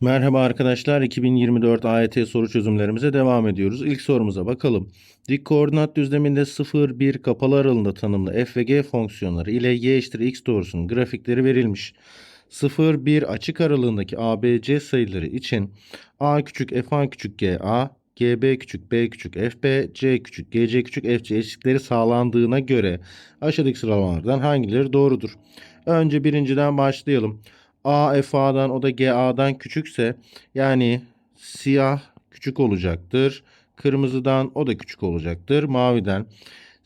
Merhaba arkadaşlar, 2024 AYT soru çözümlerimize devam ediyoruz. İlk sorumuza bakalım. Dik koordinat düzleminde 0, 1 kapalı aralığında tanımlı f ve g fonksiyonları ile y eşittir x doğrusunun grafikleri verilmiş. 0, 1 açık aralığındaki ABC sayıları için a küçük f a küçük g a, gb küçük b küçük fb, c küçük gc küçük fc eşitlikleri sağlandığına göre aşağıdaki sıralamalardan hangileri doğrudur? Önce birinciden başlayalım. A FA'dan o da GA'dan küçükse yani siyah küçük olacaktır. Kırmızıdan o da küçük olacaktır. Maviden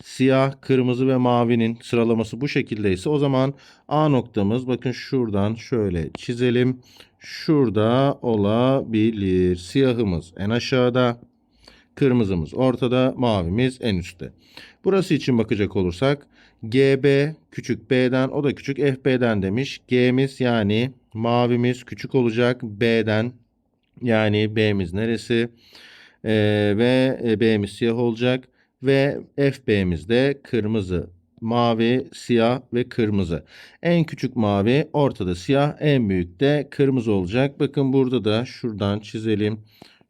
siyah, kırmızı ve mavinin sıralaması bu şekildeyse o zaman A noktamız bakın şuradan şöyle çizelim. Şurada olabilir. Siyahımız en aşağıda, kırmızımız ortada, mavimiz en üstte. Burası için bakacak olursak GB küçük B'den o da küçük FB'den demiş. G'miz yani mavimiz küçük olacak B'den yani B'miz neresi? Ee, ve e, B'miz siyah olacak ve FB'miz de kırmızı. Mavi, siyah ve kırmızı. En küçük mavi, ortada siyah, en büyük de kırmızı olacak. Bakın burada da şuradan çizelim.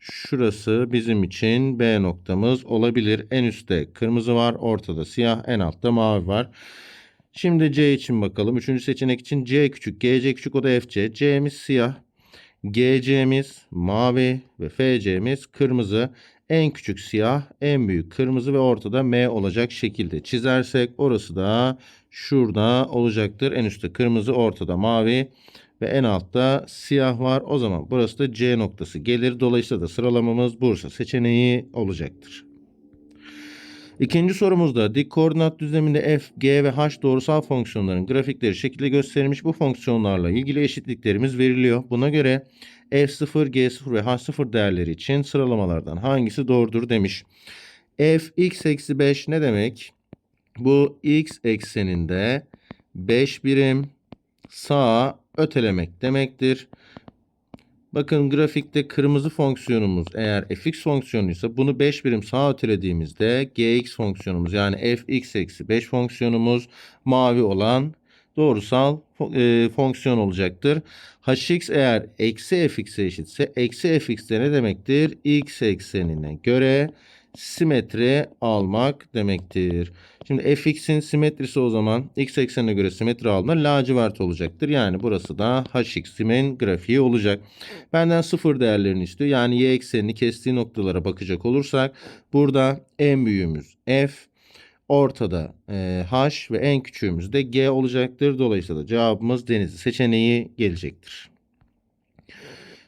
Şurası bizim için B noktamız olabilir. En üstte kırmızı var, ortada siyah, en altta mavi var. Şimdi C için bakalım. Üçüncü seçenek için C küçük, GC küçük o da FC. C'miz siyah, GC'miz mavi ve FC'miz kırmızı. En küçük siyah, en büyük kırmızı ve ortada M olacak şekilde çizersek orası da şurada olacaktır. En üstte kırmızı, ortada mavi ve en altta siyah var. O zaman burası da C noktası gelir. Dolayısıyla da sıralamamız Bursa seçeneği olacaktır. İkinci sorumuzda dik koordinat düzleminde f, g ve h doğrusal fonksiyonların grafikleri şekilde gösterilmiş. Bu fonksiyonlarla ilgili eşitliklerimiz veriliyor. Buna göre f0, g0 ve h0 değerleri için sıralamalardan hangisi doğrudur demiş. f x eksi 5 ne demek? Bu x ekseninde 5 birim sağa ötelemek demektir. Bakın grafikte kırmızı fonksiyonumuz eğer fx fonksiyonuysa bunu 5 birim sağa ötelediğimizde gx fonksiyonumuz yani fx eksi 5 fonksiyonumuz mavi olan doğrusal e, fonksiyon olacaktır. hx eğer eksi fx'e eşitse eksi fx de ne demektir? x eksenine göre simetri almak demektir. Şimdi fx'in simetrisi o zaman x eksenine göre simetri alma lacivert olacaktır. Yani burası da hx'imin grafiği olacak. Benden sıfır değerlerini istiyor. Yani y eksenini kestiği noktalara bakacak olursak burada en büyüğümüz f, ortada e, h ve en küçüğümüz de g olacaktır. Dolayısıyla cevabımız denizli seçeneği gelecektir.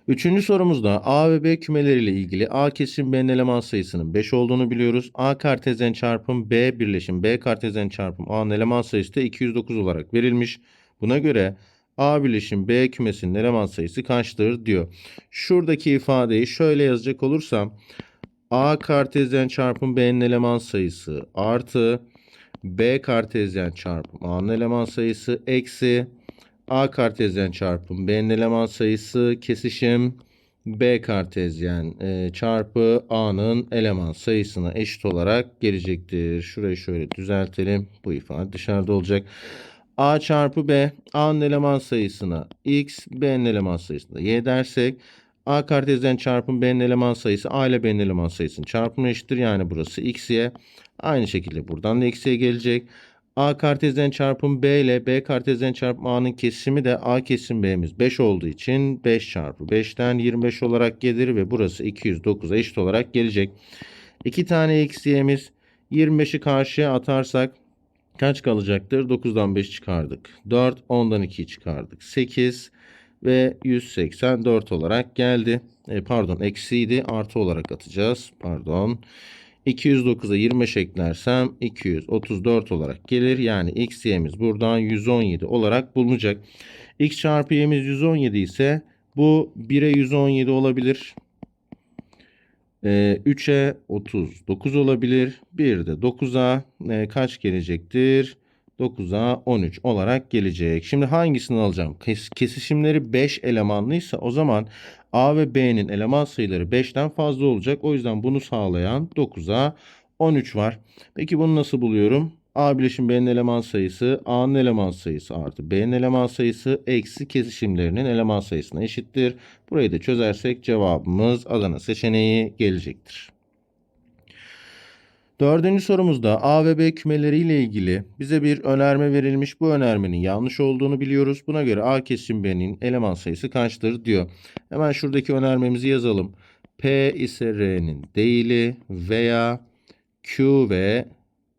Üçüncü sorumuzda A ve B kümeleriyle ilgili A kesim B'nin eleman sayısının 5 olduğunu biliyoruz. A kartezyen çarpım B birleşim B kartezyen çarpım A'nın eleman sayısı da 209 olarak verilmiş. Buna göre A birleşim B kümesinin eleman sayısı kaçtır diyor. Şuradaki ifadeyi şöyle yazacak olursam A kartezyen çarpım B'nin eleman sayısı artı B kartezyen çarpım A'nın eleman sayısı eksi A kartezyen çarpım B'nin eleman sayısı kesişim B kartezyen e, çarpı A'nın eleman sayısına eşit olarak gelecektir. Şurayı şöyle düzeltelim. Bu ifade dışarıda olacak. A çarpı B A'nın eleman sayısına X B'nin eleman sayısına Y dersek A kartezyen çarpım B'nin eleman sayısı A ile B'nin eleman sayısının çarpımı eşittir. Yani burası X'ye. Aynı şekilde buradan da X'ye gelecek. A kartezyen çarpım B ile B kartezyen çarpım A'nın kesimi de A kesim B'miz 5 olduğu için 5 çarpı 5'ten 25 olarak gelir ve burası 209'a eşit olarak gelecek. 2 tane eksiğimiz 25'i karşıya atarsak kaç kalacaktır? 9'dan 5 çıkardık. 4, 10'dan 2 çıkardık. 8 ve 184 olarak geldi. E, pardon eksiydi artı olarak atacağız. Pardon. 209'a 25 eklersem 234 olarak gelir. Yani x y'miz buradan 117 olarak bulunacak. x çarpı y'miz 117 ise bu 1'e 117 olabilir. Ee, 3'e 39 olabilir. 1 de 9'a e, kaç gelecektir? 9'a 13 olarak gelecek. Şimdi hangisini alacağım? Kes, kesişimleri 5 elemanlıysa o zaman A ve B'nin eleman sayıları 5'ten fazla olacak. O yüzden bunu sağlayan 9'a 13 var. Peki bunu nasıl buluyorum? A bileşim B'nin eleman sayısı A'nın eleman sayısı artı B'nin eleman sayısı eksi kesişimlerinin eleman sayısına eşittir. Burayı da çözersek cevabımız Adana seçeneği gelecektir. Dördüncü sorumuzda A ve B kümeleriyle ilgili bize bir önerme verilmiş. Bu önermenin yanlış olduğunu biliyoruz. Buna göre A kesişim B'nin eleman sayısı kaçtır diyor. Hemen şuradaki önermemizi yazalım. P ise R'nin değili veya Q ve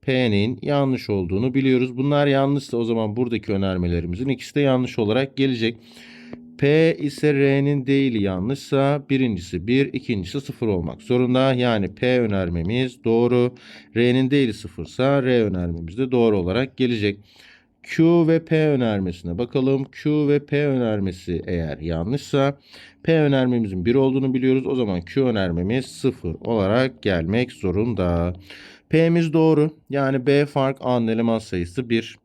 P'nin yanlış olduğunu biliyoruz. Bunlar yanlışsa o zaman buradaki önermelerimizin ikisi de yanlış olarak gelecek. P ise R'nin değili yanlışsa birincisi 1, ikincisi 0 olmak zorunda. Yani P önermemiz doğru. R'nin değili 0 ise R önermemiz de doğru olarak gelecek. Q ve P önermesine bakalım. Q ve P önermesi eğer yanlışsa P önermemizin 1 olduğunu biliyoruz. O zaman Q önermemiz 0 olarak gelmek zorunda. P'miz doğru. Yani B fark A'nın eleman sayısı 1.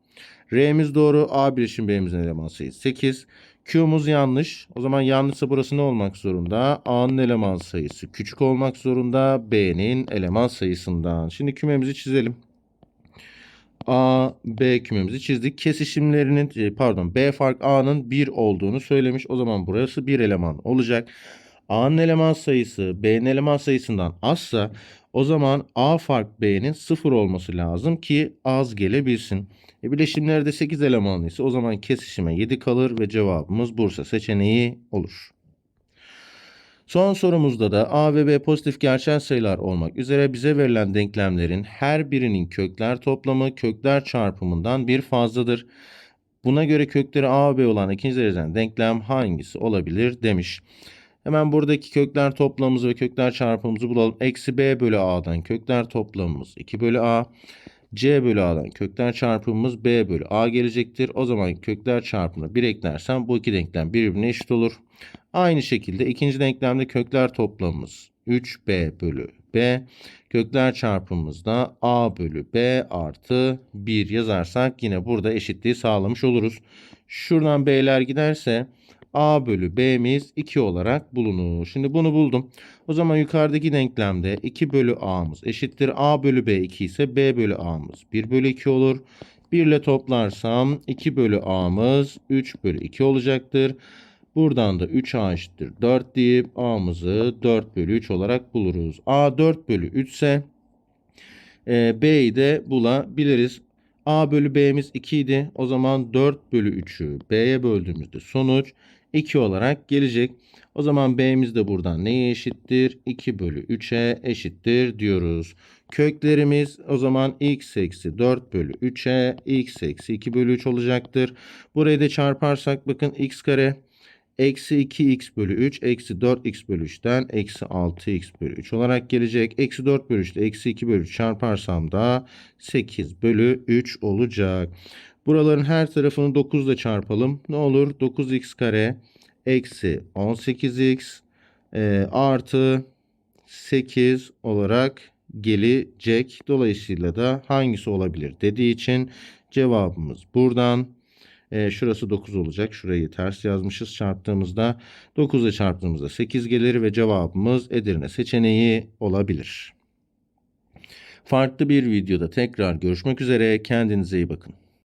R'miz doğru. A bileşim B'mizin eleman sayısı 8. Q'muz yanlış. O zaman yanlışsa burası ne olmak zorunda? A'nın eleman sayısı küçük olmak zorunda. B'nin eleman sayısından. Şimdi kümemizi çizelim. A, B kümemizi çizdik. Kesişimlerinin e, pardon B fark A'nın 1 olduğunu söylemiş. O zaman burası bir eleman olacak. A'nın eleman sayısı B'nin eleman sayısından azsa o zaman A fark B'nin 0 olması lazım ki az gelebilsin. E bileşimlerde 8 elemanlıysa o zaman kesişime 7 kalır ve cevabımız Bursa seçeneği olur. Son sorumuzda da A ve B pozitif gerçel sayılar olmak üzere bize verilen denklemlerin her birinin kökler toplamı kökler çarpımından bir fazladır. Buna göre kökleri A ve B olan ikinci dereceden denklem hangisi olabilir demiş. Hemen buradaki kökler toplamımızı ve kökler çarpımımızı bulalım. Eksi B bölü A'dan kökler toplamımız 2 bölü A. C bölü A'dan kökler çarpımımız B bölü A gelecektir. O zaman kökler çarpımına 1 eklersem bu iki denklem birbirine eşit olur. Aynı şekilde ikinci denklemde kökler toplamımız 3B bölü B. Kökler çarpımımızda A bölü B artı 1 yazarsak yine burada eşitliği sağlamış oluruz. Şuradan B'ler giderse A bölü B'miz 2 olarak bulunur. Şimdi bunu buldum. O zaman yukarıdaki denklemde 2 bölü A'mız eşittir. A bölü B 2 ise B bölü A'mız 1 bölü 2 olur. 1 ile toplarsam 2 bölü A'mız 3 bölü 2 olacaktır. Buradan da 3A eşittir 4 deyip A'mızı 4 bölü 3 olarak buluruz. A 4 bölü 3 ise e, B'yi de bulabiliriz. A bölü B'miz 2 idi. O zaman 4 bölü 3'ü B'ye böldüğümüzde sonuç 2 olarak gelecek. O zaman B'miz de buradan neye eşittir? 2 bölü 3'e eşittir diyoruz. Köklerimiz o zaman x eksi 4 bölü 3'e x eksi 2 bölü 3 olacaktır. Burayı da çarparsak bakın x kare eksi 2x bölü 3 eksi 4x bölü 3'ten eksi 6x bölü 3 olarak gelecek. Eksi 4 bölü 3 ile eksi 2 bölü 3 çarparsam da 8 bölü 3 olacak. Buraların her tarafını 9 ile çarpalım. Ne olur? 9x kare eksi 18x e, artı 8 olarak gelecek. Dolayısıyla da hangisi olabilir dediği için cevabımız buradan. E, şurası 9 olacak. Şurayı ters yazmışız çarptığımızda. 9 ile çarptığımızda 8 gelir ve cevabımız Edirne seçeneği olabilir. Farklı bir videoda tekrar görüşmek üzere. Kendinize iyi bakın.